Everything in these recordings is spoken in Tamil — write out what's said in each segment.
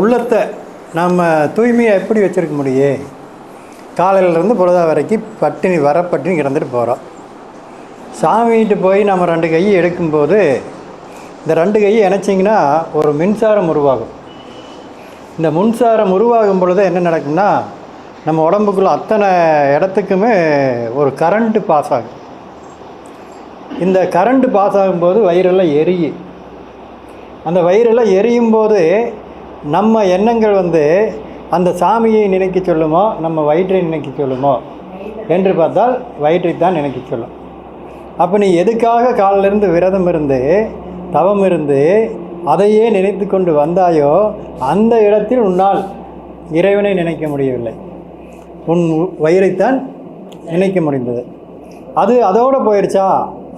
உள்ளத்தை நம்ம தூய்மையை எப்படி வச்சுருக்க முடியும் காலையிலேருந்து பொழுதா வரைக்கும் பட்டினி வர பட்டினி கிடந்துட்டு போகிறோம் சாமிகிட்ட போய் நம்ம ரெண்டு கையை எடுக்கும்போது இந்த ரெண்டு கையை இணைச்சிங்கன்னா ஒரு மின்சாரம் உருவாகும். இந்த மின்சாரம் உருவாகும் பொழுது என்ன நடக்கும்னா நம்ம உடம்புக்குள்ள அத்தனை இடத்துக்குமே ஒரு கரண்ட்டு பாஸ் ஆகும். இந்த கரண்ட்டு பாஸ் ஆகும்போது வயிறெல்லாம் எரியும். அந்த வயிறெல்லாம் எரியும் போது நம்ம எண்ணங்கள் வந்து அந்த சாமியை நினைக்க சொல்லுமோ நம்ம வயிற்றை நினைக்க சொல்லுமோ என்று பார்த்தால் வயிற்றை தான் நினைக்க சொல்லும். அப்போ நீ எதுக்காக காலிலிருந்து விரதம் இருந்து தவம் இருந்து அதையே நினைத்து கொண்டு வந்தாயோ அந்த இடத்தில் உன்னால் இறைவனை நினைக்க முடியவில்லை. உன் வயிறைத்தான் நினைக்க முடிந்தது. அது அதோடு போயிடுச்சா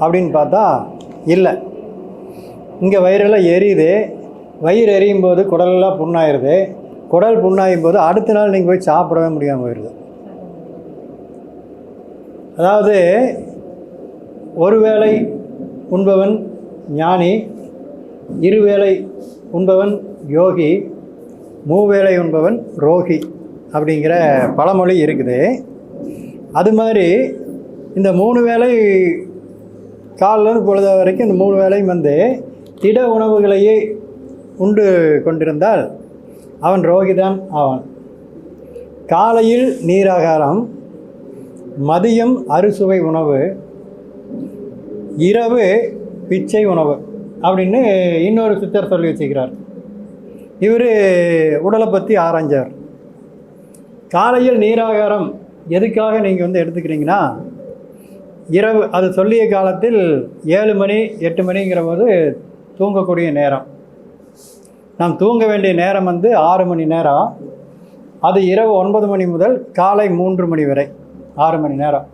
அப்படின்னு பார்த்தா இல்லை. இங்கே வயிறெல்லாம் எரியுது வயிறு எரியும் போது குடலெல்லாம் புண்ணாயிருது. குடல் புண்ணாயும் போது அடுத்த நாள் நீங்கள் போய் சாப்பிடவே முடியாமல் போயிடுது அதாவது ஒருவேளை உண்பவன் ஞானி இருவேளை உண்பவன் யோகி மூவேளை உண்பவன் ரோகி அப்படிங்கிற பழமொழி இருக்குது. அது மாதிரி இந்த மூணு வேளை காலிலேருந்து பொழுது வரைக்கும் இந்த மூணு வேளையும் வந்து திட உணவுகளையே உண்டு கொண்டிருந்தால் அவன் ரோகிதான் ஆவான். காலையில் நீராகாரம் மதியம் அறுசுவை உணவு இரவு பிச்சை உணவு அப்படின்னு இன்னொரு சித்தர் சொல்லி வச்சுக்கிறார் இவர் உடலை பற்றி ஆராய்ஞ்சார். காலையில் நீராகாரம் எதுக்காக நீங்கள் வந்து எடுத்துக்கிறீங்கன்னா இரவு அது சொல்லிய காலத்தில் ஏழு மணி எட்டு மணிங்கிற போது தூங்கக்கூடிய நேரம். நாம் தூங்க வேண்டிய நேரம் வந்து ஆறு மணி நேரம். அது இரவு ஒன்பது மணி முதல் காலை மூன்று மணி வரை. ஆறு மணி நேரம்.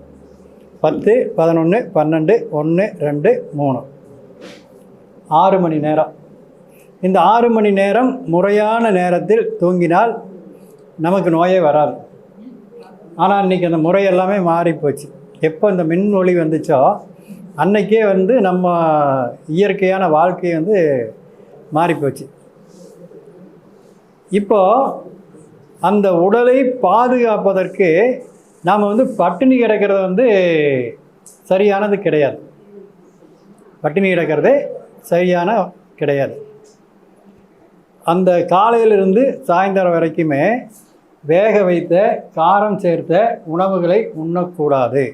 பத்து பதினொன்று பன்னெண்டு ஒன்று ரெண்டு மூணு. ஆறு மணி நேரம். இந்த ஆறு மணி நேரம் முறையான நேரத்தில் தூங்கினால் நமக்கு நோயே வராது. ஆனால் இன்றைக்கி அந்த முறை எல்லாமே மாறி போச்சு. எப்போ இந்த மின் ஒளி வந்துச்சோ அன்னைக்கே வந்து நம்ம இயற்கையான வாழ்க்கை வந்து மாறிப்போச்சு இப்போ அந்த உடலை பாதுகாப்பதற்கு நாம் வந்து பட்டினி கிடக்கிறது வந்து சரியானது கிடையாது. பட்டினி கிடக்கிறது சரியான கிடையாது. அந்த காலையிலிருந்து சாயந்தரம் வரைக்குமே வேக வைத்த காரம் சேர்த்த உணவுகளை உண்ணக்கூடாது.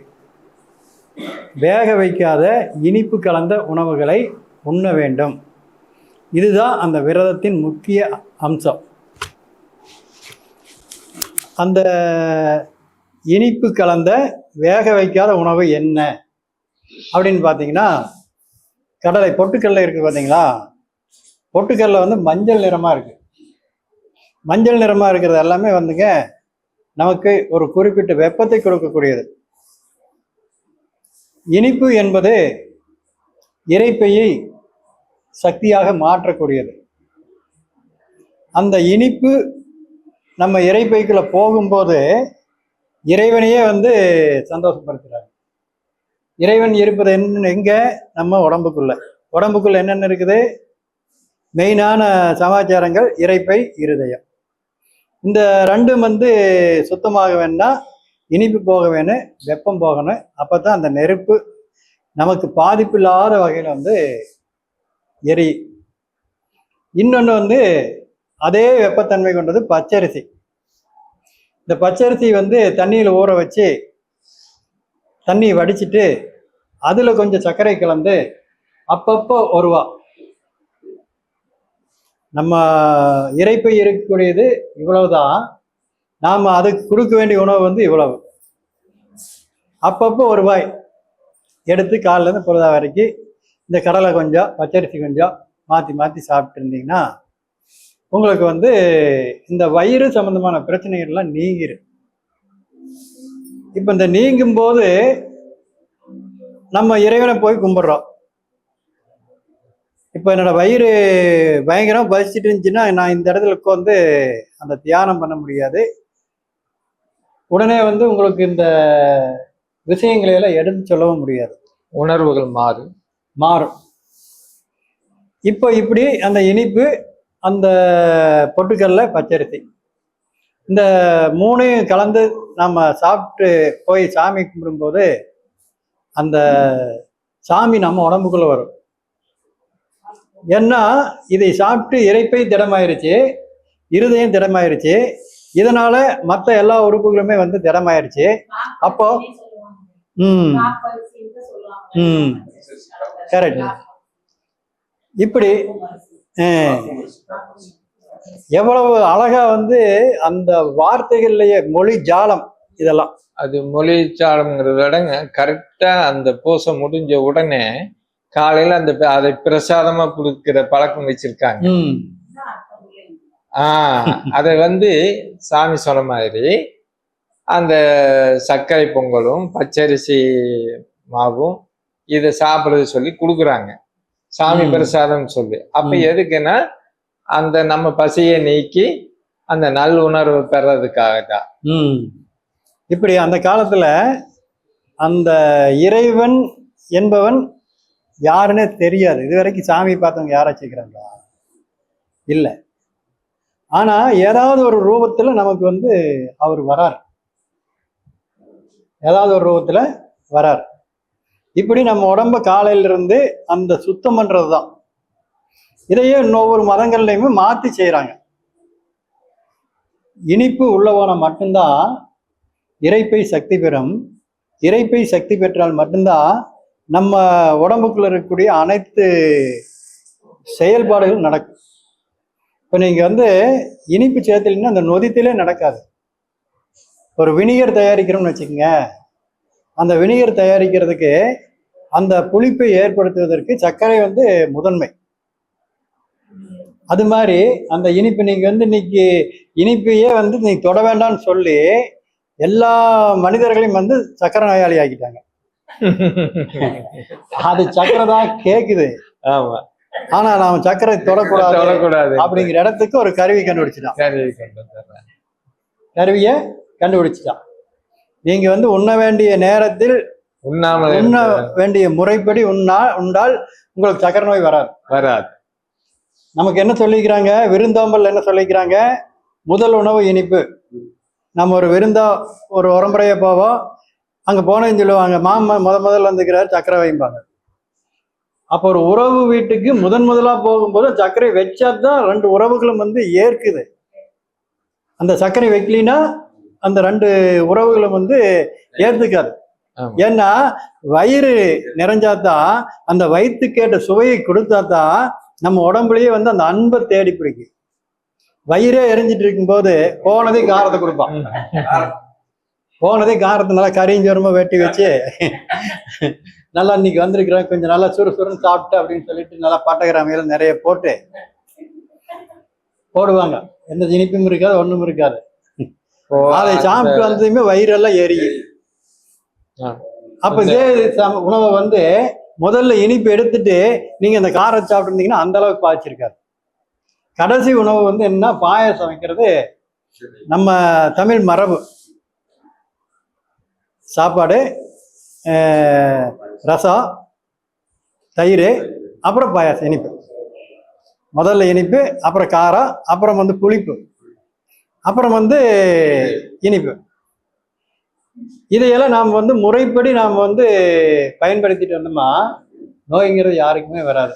வேக வைக்காத இனிப்பு கலந்த உணவுகளை உண்ண வேண்டும். இதுதான் அந்த விரதத்தின் முக்கிய அம்சம். அந்த இனிப்பு கலந்த வேக வைக்காத உணவு என்ன? அப்படின்னு பார்த்தீங்கன்னா கடலை பொட்டுக்கடலை இருக்குது பார்த்தீங்களா? பொட்டுக்கடலை வந்து மஞ்சள் நிறமாக இருக்குது மஞ்சள் நிறமாக இருக்கிறது எல்லாமே வந்துங்க நமக்கு ஒரு குறிப்பிட்ட வெப்பத்தை கொடுக்கக்கூடியது. இனிப்பு என்பது இறைப்பையை சக்தியாக மாற்றக்கூடியது. அந்த இனிப்பு நம்ம இறைப்பைக்குள்ளே போகும்போது இறைவனையே வந்து சந்தோஷப்படுத்துகிறாங்க இறைவன் இருப்பது என்ன எங்கே? நம்ம உடம்புக்குள்ள. உடம்புக்குள்ள என்னென்ன இருக்குது? மெயினான சமாச்சாரங்கள் இறைப்பை இருதயம். இந்த ரெண்டும் வந்து சுத்தமாக வேணா இனிப்பு போக வேணும் வெப்பம் போகணும். அப்போ தான் அந்த நெருப்பு நமக்கு பாதிப்பு இல்லாத வகையில் வந்து எரி. இன்னொன்று வந்து அதே வெப்பத்தன்மை கொண்டது பச்சரிசி. இந்த பச்சரிசி வந்து தண்ணியில் ஊற வச்சு தண்ணி வடிச்சிட்டு அதில் கொஞ்சம் சர்க்கரை கலந்து அப்பப்போ ஒருவா நம்ம இறைப்பை இருக்கக்கூடியது இவ்வளவுதான். நாம் அதுக்கு கொடுக்க வேண்டிய உணவு வந்து இவ்வளவு. அப்பப்போ ஒரு வாய் எடுத்து காலிலேருந்து பொழுதா வரைக்கும் இந்த கடலை கொஞ்சம் பச்சரிசி கொஞ்சம் மாற்றி மாற்றி சாப்பிட்டு இருந்தீங்கன்னா உங்களுக்கு வந்து இந்த வயிறு சம்பந்தமான பிரச்சனைகள்லாம் நீங்கிரும் இப்போ இந்த நீங்கும் போது நம்ம இறைவனை போய் கும்பிட்றோம். இப்போ என்னோட வயிறு பயங்கரம் பசிச்சுட்டு இருந்துச்சுன்னா நான் இந்த இடத்துல உட்காந்து அந்த தியானம் பண்ண முடியாது. உடனே வந்து உங்களுக்கு இந்த விஷயங்களை எல்லாம் எடுத்து சொல்லவும் முடியாது. உணர்வுகள் மாறும். மாறும். இப்போ இப்படி அந்த இனிப்பு அந்த பொட்டுக்கல்ல பச்சரிசி. இந்த மூணையும் கலந்து நம்ம சாப்பிட்டு போய் சாமி கும்பிடும்போது அந்த சாமி நம்ம உடம்புக்குள்ள வரும். ஏன்னா இதை சாப்பிட்டு இறைப்பை திடமாயிருச்சு இருதயம் திடமாயிருச்சு இதனால மற்ற எல்லா உறுப்புகளுமே வந்து திடமாயிருச்சு. அப்போ ம். ம். கரெக்ட். இப்படி எவ்வளவு அழகா வந்து அந்த வார்த்தைகள்லயே மொழி ஜாலம் இதெல்லாம். அது மொழிச்சாலம்ங்கிறத விடங்க கரெக்டா அந்த பூசை முடிஞ்ச உடனே காலையில அந்த அதை பிரசாதமா கொடுக்கிற பழக்கம் வச்சிருக்காங்க. ஆஹ் அதை வந்து சாமி சொன்ன மாதிரி அந்த சர்க்கரை பொங்கலும் பச்சரிசி மாவும் இதை சாப்பிடுறது சொல்லி கொடுக்குறாங்க. சாமி. பிரசாதம் சொல்லி. அப்ப. எதுக்குன்னா அந்த நம்ம பசியை நீக்கி அந்த நல் உணர்வு பெறதுக்காக தான் ம். இப்படி அந்த காலத்துல அந்த இறைவன் என்பவன் யாருன்னே தெரியாது. இது வரைக்கும் சாமி பார்த்தவங்க யாராச்சும் இருக்கிறாங்களா இல்லை. ஆனா ஏதாவது ஒரு ரூபத்துல நமக்கு வந்து அவர் வரார். ஏதாவது ஒரு ரூபத்துல வரார். இப்படி நம்ம உடம்ப காலையிலிருந்து அந்த சுத்தம் பண்ணுறது தான் இதையே இன்னொவ்வொரு மதங்கள்லையுமே மாற்றி செய்கிறாங்க இனிப்பு உள்ளவனை மட்டும்தான் இறைப்பை சக்தி பெறும். இறைப்பை சக்தி பெற்றால் மட்டும்தான் நம்ம உடம்புக்குள்ள இருக்கக்கூடிய அனைத்து செயல்பாடுகளும் நடக்கும். இப்போ நீங்கள் வந்து இனிப்பு சேர்த்துலன்னா அந்த நொதித்திலே நடக்காது. ஒரு வினிகர் தயாரிக்கிறோம்னு வச்சுக்கோங்க. அந்த வினிகர் தயாரிக்கிறதுக்கு அந்த புளிப்பை ஏற்படுத்துவதற்கு சர்க்கரை வந்து முதன்மை. அது மாதிரி அந்த இனிப்பு நீங்கள் வந்து இன்னைக்கு இனிப்பையே வந்து நீ தொட வேண்டாம்னு சொல்லி எல்லா மனிதர்களையும் வந்து சக்கரை நோயாளி ஆக்கிட்டாங்க. அது சக்கரை தான் கேக்குது. ஆமா. ஆனா நாம சக்கரை தொடக்கூடாது தொடக்கூடாது. அப்படிங்கிற இடத்துக்கு ஒரு கருவி கண்டுபிடிச்சிட்டான். கருவி கொண்டு வந்துடுறேன். கருவியை கண்டுபிடிச்சிட்டான். நீங்க வந்து உண்ண வேண்டிய நேரத்தில் உண்ணாமல் உண்ண வேண்டிய முறைப்படி உண்ணா உண்டால் உங்களுக்கு சக்கரை நோய் வராது. வராது. நமக்கு என்ன சொல்லிக்கிறாங்க? விருந்தோம்பல் என்ன சொல்லிக்கிறாங்க? முதல் உணவு இனிப்பு. நம்ம ஒரு விருந்தா ஒரு உரம்புறைய போவோம். அங்க போனேன்னு சொல்லுவாங்க. மாமா முத முதல்ல வந்துக்கிறார் சக்கரை வைம்பாங்க. அப்போ ஒரு உறவு வீட்டுக்கு முதன் முதலா போகும்போது சர்க்கரை வச்சாதான் ரெண்டு உறவுகளும் வந்து ஏற்குது. அந்த சர்க்கரை வைக்கலினா அந்த ரெண்டு உறவுகளும் வந்து ஏத்துக்காது. ஆமா. ஏன்னா வயிறு நிறைஞ்சாதான் அந்த வயிற்றுக்கேட்ட சுவையை கொடுத்தாதான் நம்ம உடம்புலயே வந்து அந்த அன்பை தேடி பிடிக்கும். வயிறே எரிஞ்சிட்டு இருக்கும்போது போனதே காரத்தை கொடுப்பான். போனதே காரத்தை நல்லா கரிஞ்சோரமா வெட்டி வச்சு நல்லா இன்னைக்கு வந்திருக்கிறேன் கொஞ்சம் நல்லா சுறுசுறுன்னு சாப்பிட்டு அப்படின்னு சொல்லிட்டு நல்லா பட்டகிராமையில நிறைய போட்டு போடுவாங்க. எந்த இனிப்பும் இருக்காது ஒண்ணும் இருக்காது. அதை சாப்பிட்டு வந்ததுமே வயிறெல்லாம் எரியும் ஆ. அப்ப இதே உணவை வந்து முதல்ல இனிப்பு எடுத்துட்டு நீங்க அந்த காரம் சாப்பிட்டுருந்தீங்கன்னா அந்த அளவுக்கு பாய்ச்சிருக்காது. கடைசி உணவு வந்து என்ன பாயாசம் வைக்கிறது நம்ம தமிழ் மரபு. சாப்பாடு ரசம் தயிர் அப்புறம் பாயாசம் இனிப்பு. முதல்ல இனிப்பு அப்புறம் காரம் அப்புறம் வந்து புளிப்பு. அப்புறம் வந்து இனிப்பு. இதையெல்லாம் நாம் வந்து முறைப்படி நாம் வந்து பயன்படுத்திட்டு வந்தோமா? நோய்ங்கிறது யாருக்குமே வராது.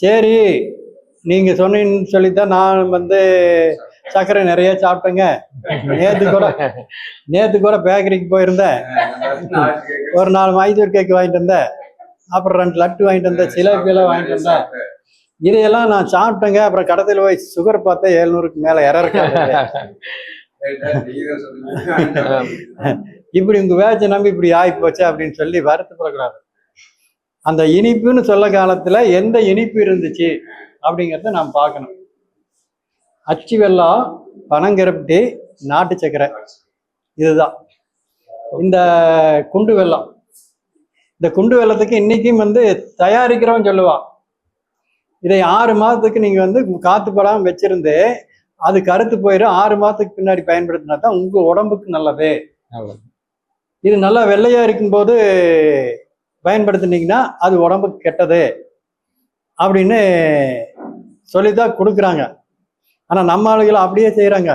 சரி நீங்க சொன்னீங்கன்னு சொல்லித்தான் நான் வந்து சர்க்கரை நிறைய சாப்பிட்டேங்க. நேத்து கூட நேத்து கூட பேக்கரிக்கு போயிருந்தேன். ஒரு நாலு மைசூர் கேக் வாங்கிட்டு வந்தேன். அப்புறம் ரெண்டு லட்டு வாங்கிட்டு வந்தேன். சிலேபியெல்லாம் வாங்கிட்டு வந்தேன். இதையெல்லாம் நான் சாப்பிட்டேங்க. அப்புறம் கடத்தில் போய் சுகர் பார்த்தா எழுநூறுக்கு மேல இறக்காது இப்படி உங்க வேச்சை நம்பி இப்படி ஆகி போச்சு அப்படின்னு சொல்லி வருத்தப்படக்கூடாது. அந்த இனிப்புன்னு சொல்ல காலத்துல எந்த இனிப்பு இருந்துச்சு அப்படிங்கிறத நாம் பார்க்கணும். அச்சு வெல்லம் பனங்கருப்பட்டி நாட்டு சர்க்கரை இதுதான். இந்த குண்டு வெல்லம். இந்த குண்டு வெல்லத்துக்கு இன்னைக்கும் வந்து தயாரிக்கிறவன் சொல்லுவான். இதை ஆறு மாதத்துக்கு நீங்க வந்து காத்துப்படாம வச்சிருந்து அது கருத்து போயிடும் ஆறு மாதத்துக்கு பின்னாடி பயன்படுத்தினா தான் உங்க உடம்புக்கு நல்லது. இது நல்லா வெள்ளையா இருக்கும்போது பயன்படுத்தினீங்கன்னா அது உடம்புக்கு கெட்டது அப்படின்னு சொல்லித்தான் கொடுக்குறாங்க. ஆனால் நம்ம ஆளுகள் அப்படியே செய்கிறாங்க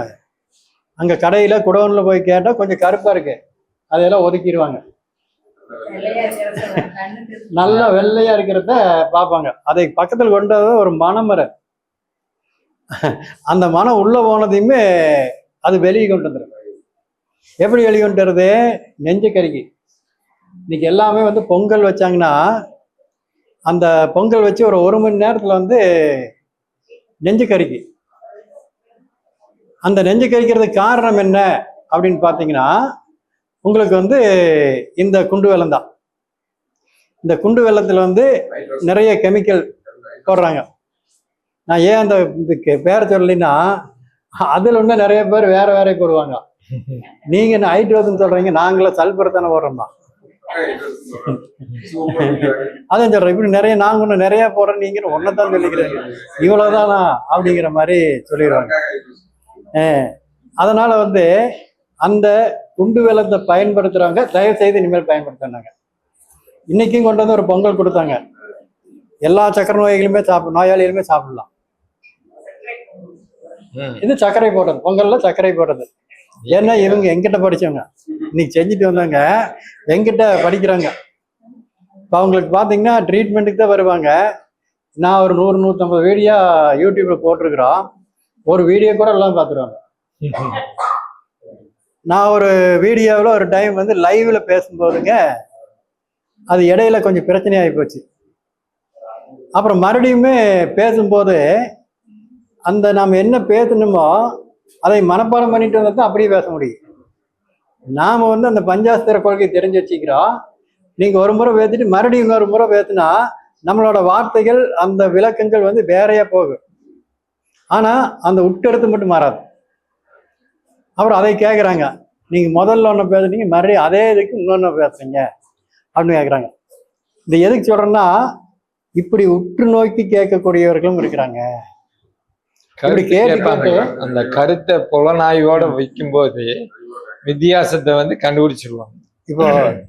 அங்கே கடையில் குடோனில் போய் கேட்டால் கொஞ்சம் கருப்பாக இருக்கு. அதையெல்லாம் ஒதுக்கிடுவாங்க. நல்லா வெள்ளையா இருக்கிறத பார்ப்பாங்க. அதை பக்கத்தில் கொண்டு ஒரு மனம் அந்த மனம் உள்ள போனதையுமே அது வெளியே கொண்டு வந்துடும் எப்படி வெளியே கொண்டு வருது நெஞ்ச கறிக்கு இன்னைக்கு எல்லாமே வந்து பொங்கல் வச்சாங்கன்னா அந்த பொங்கல் வச்சு ஒரு ஒரு மணி நேரத்தில் வந்து நெஞ்சு கறிக்கு அந்த நெஞ்சு கறிக்கிறதுக்கு காரணம் என்ன அப்படின்னு பார்த்தீங்கன்னா உங்களுக்கு வந்து இந்த குண்டு வெள்ளம் தான். இந்த குண்டு வெள்ளத்தில் வந்து நிறைய கெமிக்கல் போடுறாங்க. நான் ஏன் அந்த இதுக்கு பேரை சொல்லலைன்னா அதில் இன்னும் நிறைய பேர் வேற வேற போடுவாங்க. நீங்க என்ன ஹைட்ரோஜன் சொல்றீங்க? நாங்களே சல்பர் தானே போடுறோம்மா அதான் சொல்றேன். இப்படி நிறைய நாங்க இன்னும் நிறைய போடுறோம். நீங்க ஒன்னதான் சொல்லிக்கிறீங்க. இவ்வளவுதானா? அப்படிங்கிற மாதிரி சொல்லிடுவாங்க. அதனால வந்து அந்த குண்டு வெள்ளத்தை பயன்படுத்துறவங்க தயவு செய்து இனிமேல் பயன்படுத்தினாங்க இன்னைக்கும் கொண்டு வந்து ஒரு பொங்கல் கொடுத்தாங்க. எல்லா சக்கரை நோய்களுமே சாப்பிட நோயாளிகளுமே சாப்பிடலாம். இது சர்க்கரை போடுறது. பொங்கல்ல சர்க்கரை போடுறது. ஏன்னா இவங்க எங்கிட்ட படிச்சவங்க. இன்னைக்கு செஞ்சுட்டு வந்தாங்க. எங்கிட்ட படிக்கிறாங்க. இப்போ அவங்களுக்கு பார்த்தீங்கன்னா ட்ரீட்மெண்ட்டுக்கு தான் வருவாங்க. நான் ஒரு நூறு நூற்றம்பது வீடியோ யூடியூப்ல போட்டிருக்கிறோம். ஒரு வீடியோ கூட எல்லாம் பார்த்துருவாங்க நான் ஒரு வீடியோவில் ஒரு டைம் வந்து லைவில் பேசும்போதுங்க அது இடையில கொஞ்சம் பிரச்சனையாகி போச்சு. அப்புறம் மறுபடியுமே பேசும்போது அந்த நாம் என்ன பேசணுமோ அதை மனப்பாடம் பண்ணிட்டு வந்தால் தான் அப்படியே பேச முடியும். நாம் வந்து அந்த பஞ்சாஸ்திர கொள்கை தெரிஞ்சு வச்சுக்கிறோம். நீங்கள் ஒரு முறை பேசிட்டு மறுபடியும் இன்னொரு முறை பேசுனா நம்மளோட வார்த்தைகள் அந்த விளக்கங்கள் வந்து வேறையாக போகும். ஆனால் அந்த உட்கெடுத்து மட்டும் மாறாது. அப்புறம் அதை கேட்குறாங்க நீங்கள் முதல்ல ஒன்று பேசுனீங்க மறுபடியும் அதே இதுக்கு இன்னொன்று பேசுறீங்க அப்படின்னு கேட்குறாங்க இது எதுக்கு சொல்கிறேன்னா இப்படி உற்று நோக்கி கேட்கக்கூடியவர்களும் இருக்கிறாங்க. அந்த கருத்தை புலனாய்வோட வைக்கும்போது வித்தியாசத்தை வந்து கண்டுபிடிச்சிருவாங்க. இப்போ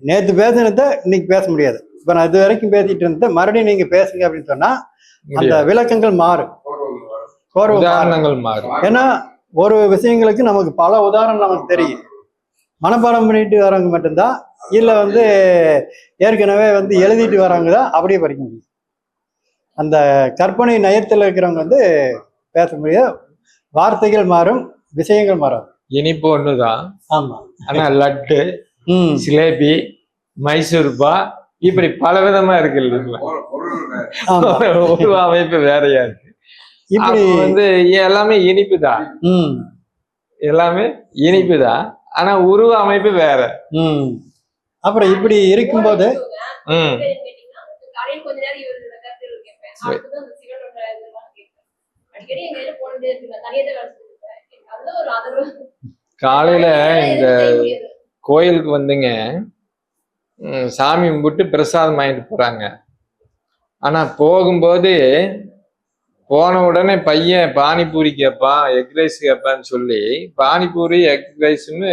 நேத்து பேசினத இன்னைக்கு பேச முடியாது. இப்போ நான் இது வரைக்கும் பேசிட்டு இருந்ததை மறுபடியும் நீங்க பேசுங்க அப்படின்னு சொன்னா அந்த. விளக்கங்கள் மாறும். உதாரணங்கள் மாறும். ஏன்னா ஒரு விஷயங்களுக்கு நமக்கு பல உதாரணம் நமக்கு தெரியும். மனப்பாடம் பண்ணிட்டு வரவங்க மட்டும்தான் இல்ல வந்து ஏற்கனவே வந்து எழுதிட்டு வரவங்க தான் அப்படியே படிக்க முடியும். அந்த கற்பனை நயத்தில் இருக்கிறவங்க வந்து பேச முடியாது வார்த்தைகள் மாறும் விஷயங்கள் மாறும் இனிப்பு ஒண்ணுதான் ஆமா. ஆனா லட்டு ம். சிலேபி மைசூர் பா இப்படி பல விதமா இருக்கு இல்லைங்களா? ஒரு அமைப்பு வேறையா இருக்கு. இப்படி வந்து எல்லாமே இனிப்புதான். ம். எல்லாமே இனிப்புதான். ஆனா உருவ அமைப்பு வேற. ம். அப்புறம் இப்படி இருக்கும்போது ம். காலையில் இந்த. கோயிலுக்கு வந்துங்க சாமி கும்பிட்டு பிரசாதம் வாங்கிட்டு போறாங்க. ஆனா போகும்போது போன உடனே பையன் பானிபூரி கேட்பான் எக் ரைஸ் கேட்பான்னு சொல்லி பானிபூரி எக் ரைஸ்னு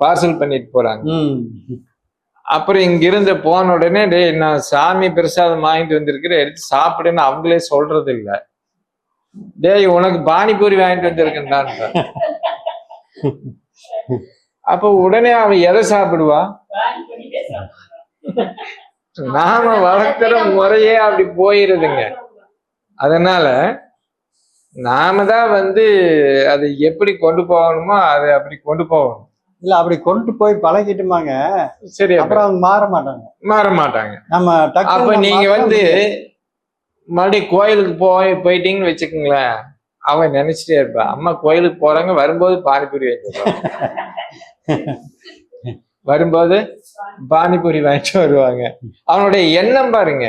பார்சல் பண்ணிட்டு போறாங்க. ம். அப்புறம் இங்கிருந்து போன உடனே டேய் நான் சாமி பிரசாதம் வாங்கிட்டு வந்திருக்கிறேன் எடுத்து சாப்பிடுன்னு அவங்களே சொல்றது இல்ல டேய் உனக்கு பானிபூரி வாங்கிட்டு வந்திருக்கேன்டான் அப்ப உடனே அவன் எதை சாப்பிடுவா? நாம வளர்க்குற முறையே அப்படி போயிருதுங்க. அதனால நாம தான் வந்து அதை எப்படி கொண்டு போகணுமோ அதை அப்படி கொண்டு போகணும். இல்ல அப்படி கொண்டு போய் பழகிட்டுமாங்க. சரி அப்ப அப்புறம் அவங்க மாற மாட்டாங்க. மாற மாட்டாங்க. நம்ம அப்ப நீங்க வந்து. மறுபடியும் கோயிலுக்கு போய் போயிட்டீங்கன்னு வச்சுக்கோங்களேன் அவன் நினைச்சிட்டே இருப்பான் அம்மா கோயிலுக்கு போறாங்க வரும்போது பானிபூரி வாங்கிட்டு வரும்போது பானிபூரி வாங்கிட்டு வருவாங்க. அவனுடைய எண்ணம் பாருங்க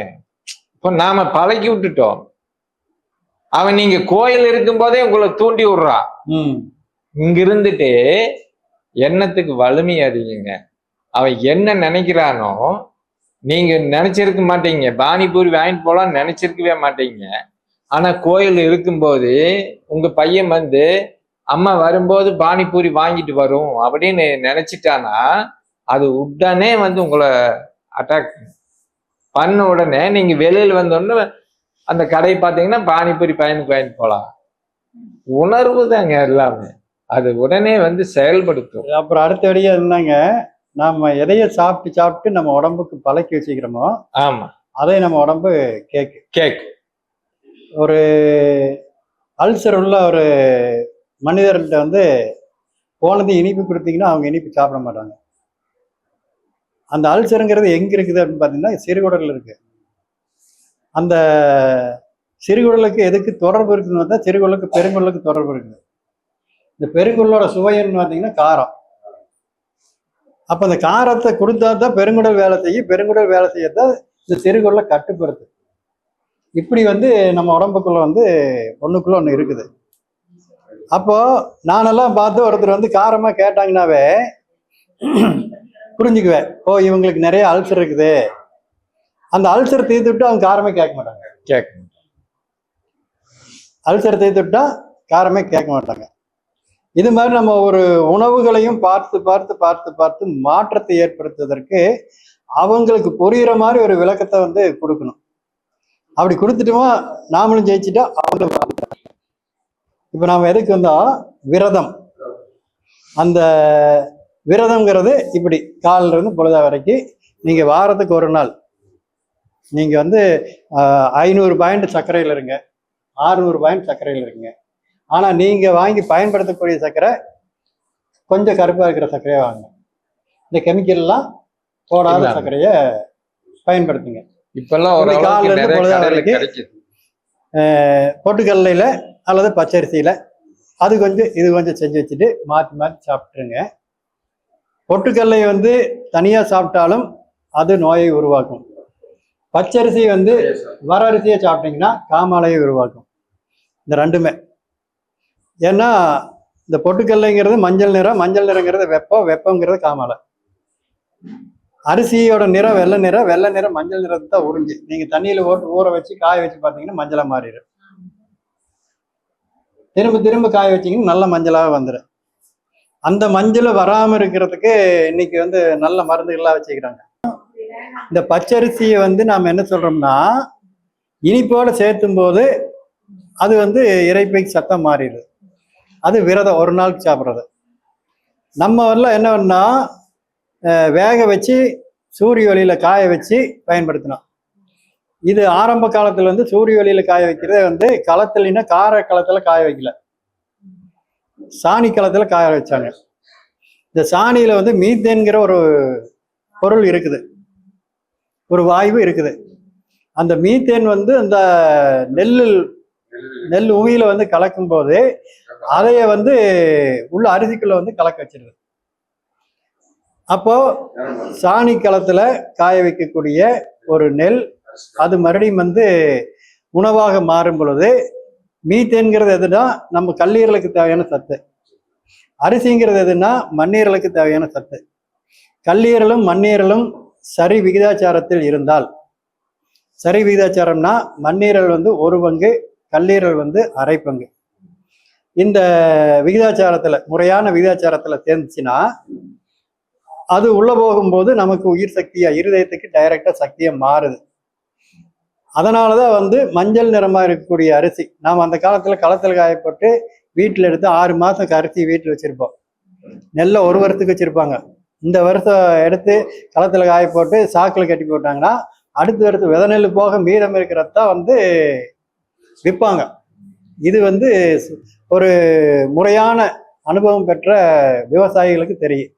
இப்போ நாம பழக்கி விட்டுட்டோம். அவன் நீங்க கோயில் இருக்கும்போதே உங்களை தூண்டி விடுறான் ம். இங்க இருந்துட்டு எண்ணத்துக்கு வலிமை அதிகங்க? அவன் என்ன நினைக்கிறானோ நீங்க நினைச்சிருக்க மாட்டீங்க. பானிபூரி வாங்கிட்டு போலாம்னு நினைச்சிருக்கவே மாட்டீங்க. ஆனா கோயில் இருக்கும்போது உங்க பையன் வந்து அம்மா வரும்போது பானிபூரி வாங்கிட்டு வரும் அப்படின்னு நினைச்சிட்டானா அது உடனே வந்து உங்களை அட்டாக் பண்ண உடனே நீங்க வெளியில வந்தோடனே அந்த கடை பார்த்தீங்கன்னா பானிபூரி பயனுக்கு வாங்கிட்டு போகலாம். உணர்வு தாங்க எல்லாமே. அது உடனே வந்து செயல்படுத்தும். அப்புறம் அடுத்தபடியாக இருந்தாங்க நாம் எதைய சாப்பிட்டு சாப்பிட்டு நம்ம உடம்புக்கு பழக்கி வச்சுக்கிறோமோ ஆமா. அதை நம்ம உடம்பு கேக்கு. கேக் ஒரு அல்சர் உள்ள ஒரு மனிதர்கிட்ட வந்து போனது இனிப்பு கொடுத்தீங்கன்னா அவங்க இனிப்பு சாப்பிட மாட்டாங்க. அந்த அல்சருங்கிறது எங்க இருக்குது அப்படின்னு பார்த்தீங்கன்னா சிறுகுடல்ல இருக்கு. அந்த சிறுகுடலுக்கு எதுக்கு தொடர்பு இருக்குன்னு பார்த்தா சிறுகுடலுக்கு பெருங்குடலுக்கு தொடர்பு இருக்குது. இந்த பெருங்குடலோட சுவைன்னு பார்த்தீங்கன்னா காரம். அப்போ அந்த காரத்தை கொடுத்தா தான் பெருங்குடல் வேலை செய்யும் பெருங்குடல் வேலை செய்யத்தான் இந்த சிறுகுடலை கட்டுப்படுத்து இப்படி வந்து நம்ம உடம்புக்குள்ள வந்து ஒண்ணுக்குள்ள ஒன்று இருக்குது. அப்போது நானெல்லாம் பார்த்து ஒருத்தர் வந்து காரமாக கேட்டாங்கன்னாவே புரிஞ்சுக்குவேன். ஓ இவங்களுக்கு நிறைய அல்சர் இருக்குது. அந்த அல்சர் தீர்த்து விட்டு அவங்க காரமே கேட்க மாட்டாங்க. கேக் அல்சர் தீர்த்து விட்டா காரமே கேட்க மாட்டாங்க. இது மாதிரி நம்ம ஒரு உணவுகளையும் பார்த்து பார்த்து பார்த்து பார்த்து மாற்றத்தை ஏற்படுத்துவதற்கு அவங்களுக்கு புரியுற மாதிரி ஒரு விளக்கத்தை வந்து கொடுக்கணும். அப்படி கொடுத்துட்டோமா நாமளும் ஜெயிச்சுட்டா அவங்க இப்போ நாம் எதுக்கு வந்தா விரதம். அந்த விரதம்ங்கிறது இப்படி காலில இருந்து பொழுதா வரைக்கும் நீங்கள் வாரத்துக்கு ஒரு நாள் நீங்கள் வந்து ஐநூறு பாயிண்ட் சர்க்கரையில் இருங்க. ஆறுநூறு பாயிண்ட் சர்க்கரையில் இருங்க. ஆனால் நீங்கள் வாங்கி பயன்படுத்தக்கூடிய சர்க்கரை கொஞ்சம் கருப்பாக இருக்கிற சர்க்கரையை வாங்க. இந்த கெமிக்கல்லாம் போடாத. சர்க்கரையை பயன்படுத்துங்க. இப்பெல்லாம் கிடைக்குது. பொட்டுக்கல்லையில் அல்லது பச்சரிசியில் அது கொஞ்சம் இது கொஞ்சம் செஞ்சு வச்சுட்டு மாற்றி மாற்றி சாப்பிட்ருங்க பொட்டுக்கல்லை வந்து தனியாக சாப்பிட்டாலும் அது நோயை உருவாக்கும். பச்சரிசி வந்து வர அரிசியை சாப்பிட்டீங்கன்னா காமாலையை உருவாக்கும். இந்த ரெண்டுமே. ஏன்னா இந்த பொட்டுக்கல்லைங்கிறது மஞ்சள் நிறம் மஞ்சள் நிறங்கிறது வெப்பம் வெப்பங்கிறது காமாலை. அரிசியோட நிறம் வெள்ளை நிறம் வெள்ளை நிறம் மஞ்சள் நிறத்தை தான் உறிஞ்சு. நீங்க தண்ணியில ஓட்டு ஊற வச்சு காய வச்சு பார்த்தீங்கன்னா மஞ்சளா மாறிடும். திரும்ப திரும்ப காய வச்சீங்கன்னா நல்ல மஞ்சளாக வந்துடும் அந்த மஞ்சள் வராம இருக்கிறதுக்கு இன்னைக்கு வந்து நல்ல மருந்துகள்லாம் வச்சுக்கிறாங்க. இந்த பச்சரிசியை வந்து நாம் என்ன சொல்றோம்னா இனிப்போடு சேர்த்தும் போது அது வந்து இறைப்பைக்கு சத்தம் மாறிடுது. அது விரதம் ஒரு நாளுக்கு சாப்பிட்றது. நம்ம வரல என்ன பண்ணா வேக வச்சு சூரிய ஒளியில் காய வச்சு பயன்படுத்தினோம் இது ஆரம்ப காலத்துல வந்து சூரிய ஒளியில் காய வைக்கிறதே வந்து களத்துலன்னா கார களத்தில் காய வைக்கல. சாணி களத்தில் காய வச்சாங்க. இந்த சாணியில் வந்து மீத்தேன்கிற ஒரு பொருள் இருக்குது. ஒரு வாய்வு இருக்குது. அந்த மீத்தேன் வந்து அந்த நெல்லில் நெல் உமியில வந்து கலக்கும் போது அதைய வந்து உள்ள அரிசிக்குள்ள வந்து கலக்க வச்சிருது. அப்போ சாணி களத்துல காய வைக்கக்கூடிய ஒரு நெல் அது மறுபடியும் வந்து உணவாக மாறும் பொழுது மீத்தேன்கிறது எதுனா நம்ம கல்லீரலுக்கு தேவையான சத்து. அரிசிங்கிறது எதுனா மண்ணீரலுக்கு தேவையான சத்து. கல்லீரலும் மண்ணீரலும் சரி விகிதாச்சாரத்தில் இருந்தால். சரி விகிதாச்சாரம்னா மண்ணீரல் வந்து ஒரு பங்கு கல்லீரல் வந்து அரை பங்கு. இந்த விகிதாச்சாரத்தில் முறையான விகிதாச்சாரத்தில் தேர்ந்துச்சுன்னா அது உள்ளே போகும்போது நமக்கு உயிர் சக்தியாக இருதயத்துக்கு டைரக்டா சக்தியாக மாறுது. அதனாலதான் வந்து மஞ்சள் நிறமாக இருக்கக்கூடிய அரிசி நாம் அந்த காலத்தில் களத்தில் காயப்பட்டு வீட்டில் எடுத்து ஆறு மாதம் அரிசி வீட்டில் வச்சிருப்போம். நெல்லை ஒரு வருஷத்துக்கு வச்சிருப்பாங்க. இந்த வருஷம் எடுத்து களத்தில் காய போட்டு சாக்கில் கட்டி போட்டாங்கன்னா அடுத்த வருஷம் வித நெல் போக மீதம் இருக்கிறதான் வந்து விற்பாங்க. இது வந்து ஒரு முறையான அனுபவம் பெற்ற விவசாயிகளுக்கு தெரியும்.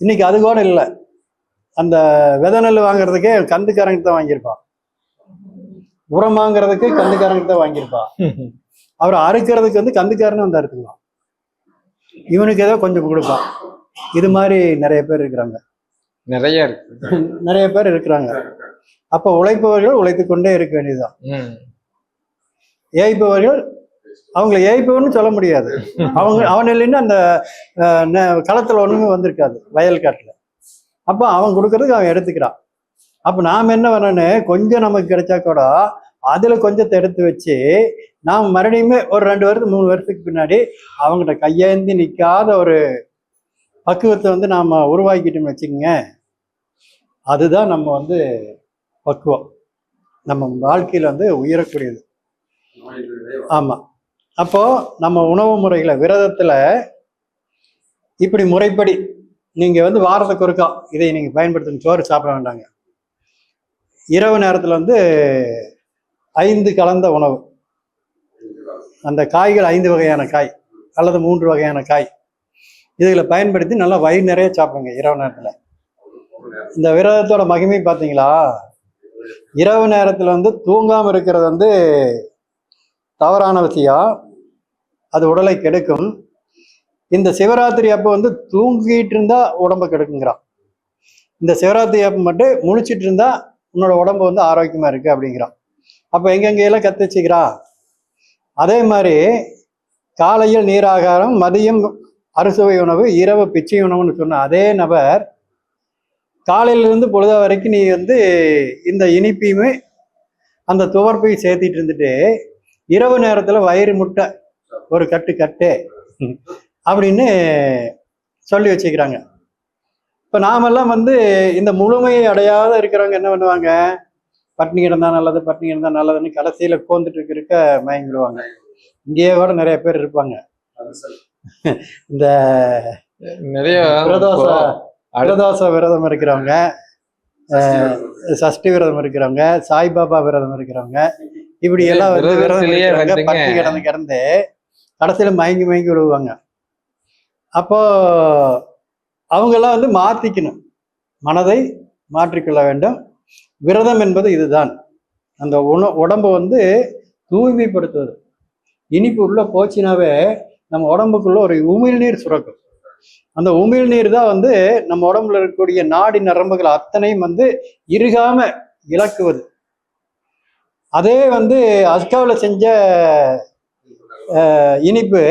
இன்னைக்கு அது கூட இல்லை. அந்த வித நெல் வாங்குறதுக்கே கந்துக்காரங்க தான் வாங்கியிருப்பான். உரம் வாங்குறதுக்கு கந்துக்காரங்க தான் வாங்கியிருப்பான். அவர் அறுக்கிறதுக்கு வந்து கந்துக்காரனே வந்து அறுத்துக்கலாம் இவனுக்கு ஏதோ கொஞ்சம் கொடுப்பான். இது மாதிரி நிறைய பேர் இருக்கிறாங்க. நிறைய இருக்கு. நிறைய பேர் இருக்கிறாங்க. அப்போ உழைப்பவர்கள் உழைத்து கொண்டே இருக்க வேண்டியதுதான். ஏய்ப்பவர்கள் அவங்கள ஏய்ப்பவர்னு சொல்ல முடியாது. அவங்க அவன் இல்லைன்னா அந்த களத்துல ஒண்ணுமே வந்திருக்காது வயல் காட்டுல. அப்போ அவன் கொடுக்கறதுக்கு அவன் எடுத்துக்கிறான். அப்போ நாம் என்ன பண்ணணும்னு கொஞ்சம் நமக்கு கிடைச்சா கூட அதுல கொஞ்சத்தை எடுத்து வச்சு நாம் மறுபடியுமே ஒரு ரெண்டு வருஷம் மூணு வருஷத்துக்கு பின்னாடி அவங்ககிட்ட கையேந்தி நிற்காத ஒரு பக்குவத்தை வந்து நாம் உருவாக்கிட்டோம்னு வச்சுக்கோங்க. அதுதான் நம்ம வந்து பக்குவம். நம்ம வாழ்க்கையில் வந்து உயரக்கூடியது. ஆமாம் அப்போது நம்ம உணவு முறைகளை விரதத்தில் இப்படி முறைப்படி நீங்கள் வந்து வாரத்துக்கு ஒருக்கா இதை நீங்கள் பயன்படுத்தணும் சோறு சாப்பிட வேண்டாங்க. இரவு நேரத்தில் வந்து ஐந்து கலந்த உணவு. அந்த காய்கள் ஐந்து வகையான காய் அல்லது மூன்று வகையான காய். இதுகளை பயன்படுத்தி நல்லா வயிறு நிறைய சாப்பிடுங்க இரவு நேரத்தில். இந்த விரதத்தோட மகிமை பார்த்தீங்களா இரவு நேரத்தில் வந்து தூங்காமல் இருக்கிறது வந்து தவறான விஷயம். அது உடலை கெடுக்கும். இந்த சிவராத்திரி அப்போ வந்து தூங்கிட்டு இருந்தா உடம்ப கெடுக்குங்கிறான். இந்த சிவராத்திரி அப்போ மட்டும் முழிச்சிட்டு இருந்தா உன்னோட உடம்பு வந்து ஆரோக்கியமாக இருக்கு அப்படிங்கிறான். அப்போ எங்கெங்கெல்லாம் கத்து அதே மாதிரி காலையில் நீராகாரம் மதியம் அறுசுவை உணவு இரவு பிச்சை உணவுன்னு சொன்ன அதே நபர் காலையிலிருந்து பொழுத வரைக்கும் நீ வந்து இந்த இனிப்பையுமே அந்த துவர்ப்பையும் சேர்த்திட்டு இருந்துட்டு இரவு நேரத்தில் வயிறு முட்டை ஒரு கட்டு கட்டு அப்படின்னு சொல்லி வச்சுக்கிறாங்க. இப்போ நாமெல்லாம் வந்து இந்த முழுமையை அடையாத இருக்கிறவங்க என்ன பண்ணுவாங்க? பட்னி இருந்தால் நல்லது பட்னி இருந்தால் நல்லதுன்னு கடைசியில் கோந்துட்டு இருக்க மயங்கிடுவாங்க. இங்கேயே கூட நிறைய பேர் இருப்பாங்க. இந்த நிறைய பிரதோஷ பிரதோஷ விரதம் இருக்கிறவங்க சஷ்டி விரதம் இருக்கிறவங்க சாய்பாபா விரதம் இருக்கிறவங்க இப்படி எல்லாம் வந்து விரதம் இருக்கிறவங்க கிடந்து கிடந்து கடைசியில மயங்கி மயங்கி விழுவாங்க. அப்போ அவங்கெல்லாம் வந்து மாத்திக்கணும். மனதை மாற்றிக்கொள்ள வேண்டும். விரதம் என்பது இதுதான். அந்த உண உடம்பை வந்து தூய்மைப்படுத்துவது. இனிப்பு உள்ள போச்சுனாவே நம்ம உடம்புக்குள்ள ஒரு உமிழ்நீர் சுரக்கும். அந்த உமிழ்நீர் தான் வந்து நம்ம உடம்புல இருக்கக்கூடிய நாடி நரம்புகள் அத்தனையும் வந்து இறுகாம இழக்குவது. அதே வந்து அஸ்காவில் செஞ்ச இனிப்பு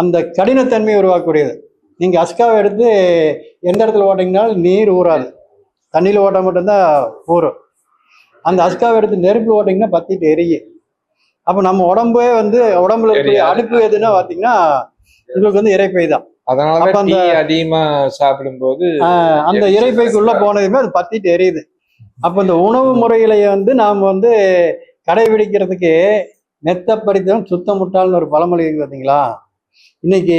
அந்த கடினத்தன்மையை உருவாக்கக்கூடியது. நீங்க அஸ்காவை எடுத்து எந்த இடத்துல ஓட்டிங்கனாலும் நீர் ஊறாது. தண்ணியில் ஓட்ட மட்டும்தான் ஊறும். அந்த அஸ்காவை எடுத்து நெருப்பு ஓட்டிங்கன்னா பத்திட்டு எரியும். அப்போ நம்ம உடம்பே வந்து உடம்புல எரியாது. அடுப்பு எதுன்னா பார்த்தீங்கன்னா உங்களுக்கு வந்து இறைப்பை தான். அதனாலதான் அந்த- அதிகமா சாப்பிடும்போது அந்த இறைப்பைக்குள்ள. போனதுமே அது பத்திட்டு எரியுது. அப்ப இந்த உணவு முறைகளை வந்து நாம் வந்து கடைபிடிக்கிறதுக்கு மெத்த படித்தவன் சுத்த முட்டாள்னு ஒரு பழமொழி பார்த்தீங்களா இன்னைக்கு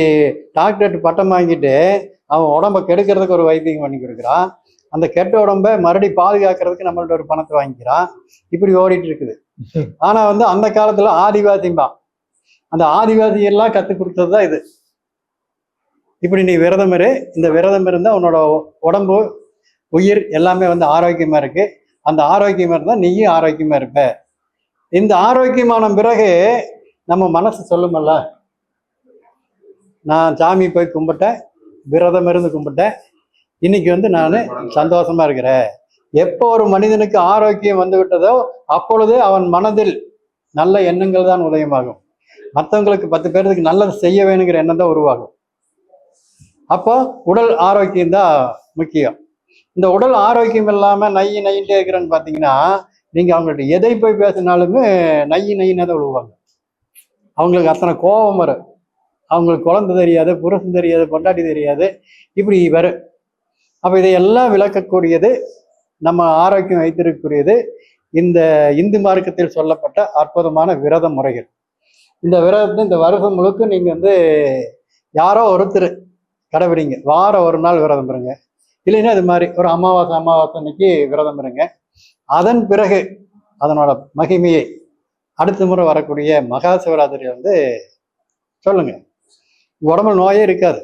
டாக்டர்கிட்ட பட்டம் வாங்கிட்டு அவன் உடம்ப கெடுக்கிறதுக்கு ஒரு வைத்தியம் பண்ணி கொடுக்குறான். அந்த கெட்ட உடம்ப மறுபடி பாதுகாக்கிறதுக்கு நம்மள்ட்ட ஒரு பணத்தை வாங்கிக்கிறான். இப்படி ஓடிட்டு இருக்குது. ஆனா வந்து அந்த காலத்துல ஆதிவாதிம்பான் அந்த ஆதிவாசி எல்லாம் கத்து கொடுத்தது தான் இது. இப்படி நீ விரதம் இரு. இந்த விரதம் இருந்தா உன்னோட உடம்பு உயிர் எல்லாமே வந்து ஆரோக்கியமா இருக்கு. அந்த ஆரோக்கியமா இருந்தா நீயும் ஆரோக்கியமா இருப்ப. இந்த ஆரோக்கியமான பிறகு நம்ம மனசு சொல்லுமல்ல. நான் சாமி போய் கும்பிட்டேன் விரதம் இருந்து கும்பிட்டேன். இன்னைக்கு வந்து நான் சந்தோஷமா இருக்கிறேன். எப்போ ஒரு மனிதனுக்கு ஆரோக்கியம் வந்து விட்டதோ அப்பொழுது அவன் மனதில் நல்ல எண்ணங்கள் தான் உதயமாகும். மற்றவங்களுக்கு பத்து பேருக்கு நல்லது செய்ய வேணுங்கிற எண்ணம் தான் உருவாகும். அப்போ உடல் ஆரோக்கியம் தான் முக்கியம். இந்த உடல் ஆரோக்கியம் இல்லாம நையி நையின்ட்டே இருக்கிறேன்னு பார்த்தீங்கன்னா நீங்க அவங்கள்ட்ட எதை போய் பேசினாலுமே நையி நையினா தான் விழுவாங்க அவங்களுக்கு அத்தனை கோபம் வரும். அவங்களுக்கு குழந்தை தெரியாது புருஷன் தெரியாது பொண்டாட்டி தெரியாது இப்படி வரும். அப்போ இதையெல்லாம் விளக்கக்கூடியது நம்ம ஆரோக்கியம் வைத்திருக்கக்கூடியது இந்த இந்து மார்க்கத்தில் சொல்லப்பட்ட அற்புதமான விரத முறைகள். இந்த விரதத்தை இந்த வருஷம் முழுக்க நீங்கள் வந்து யாரோ ஒருத்தர் கடைபிடிங்க வாரம் ஒரு நாள் விரதம் இருங்க. இல்லைன்னா இது மாதிரி ஒரு அமாவாசை அமாவாசை அன்னைக்கு விரதம் இருங்க. அதன் பிறகு அதனோட மகிமையை அடுத்த முறை வரக்கூடிய மகா சிவராத்திரி வந்து சொல்லுங்க. உடம்புல நோயே இருக்காது.